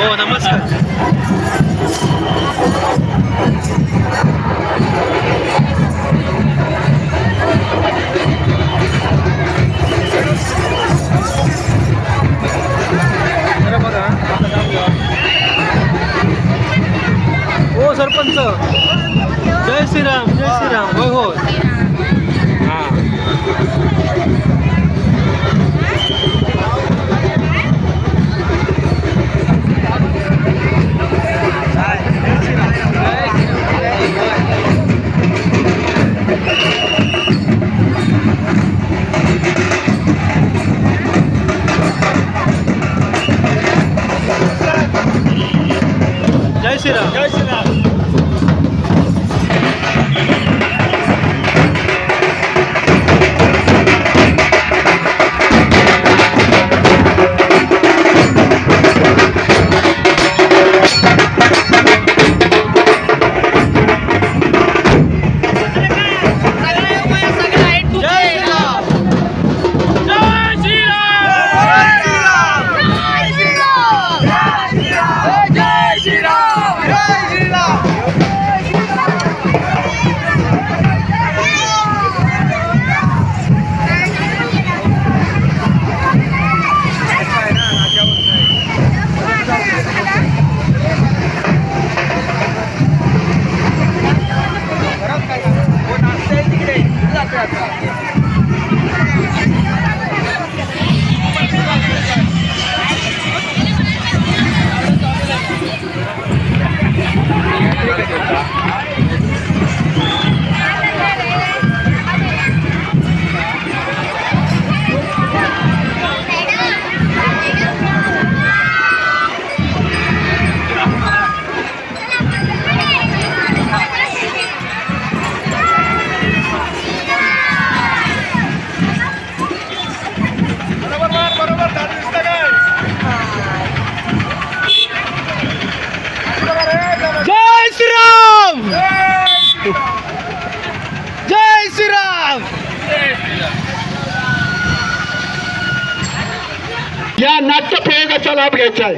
हो नमस्कार अरे बघा हो सरपंच जय श्रीराम जय श्रीराम होय होय हां 谢，谢谢。या नाट्य प्रयोगाचा लाभ घ्यायचा आहे.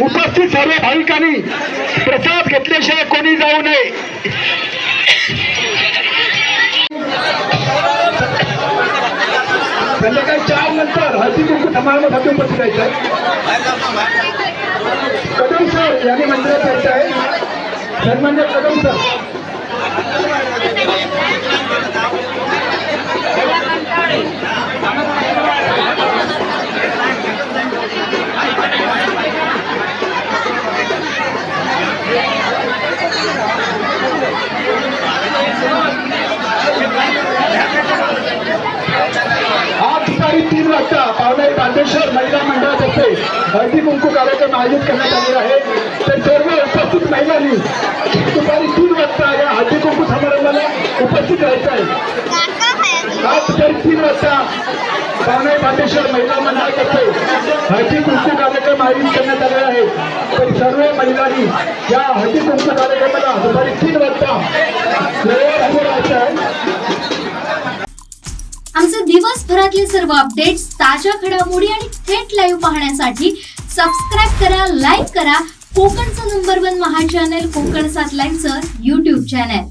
उपस्थित सर्व भाविकांनी प्रसाद घेतल्याशिवाय कोणी जाऊ नये. संध्याकाळी चार नंतर हळदी कुंकू समारंभासाठी उपस्थित राहायचं आहे. कदम सर यांनी मंदिरात यायचं आहे. सन्मान्य कदम सर आज दुपारी तीन वाजता पावणे बांदेश्वर महिला मंडळातर्फे हळदी कुंकू कार्यक्रम आयोजित करण्यात आलेला आहे. तर सर्व उपस्थित महिलांनी दुपारी तीन वाजता या हळदी कुंकू समारंभाला उपस्थित राहायचं आहे. आज दुपारी तीन वाजता पावणे बांदेश्वर महिला मंडळातर्फे हळदी कुंकू कार्यक्रम आयोजित करण्यात आलेला आहे. तर सर्व महिलांनी या हळदी कुंकू कार्यक्रमाला दुपारी तीन वाजता वेळेवर हजर राहायचं आहे. आमचे दिवसभरातले सर्व अपडेट्स ताज्या घडामोडी आणि थेट लाईव्ह पाहण्यासाठी सबस्क्राईब करा लाईक करा. कोकणचं number one Maha channel Konkan सात लाईनचं युट्यूब चॅनल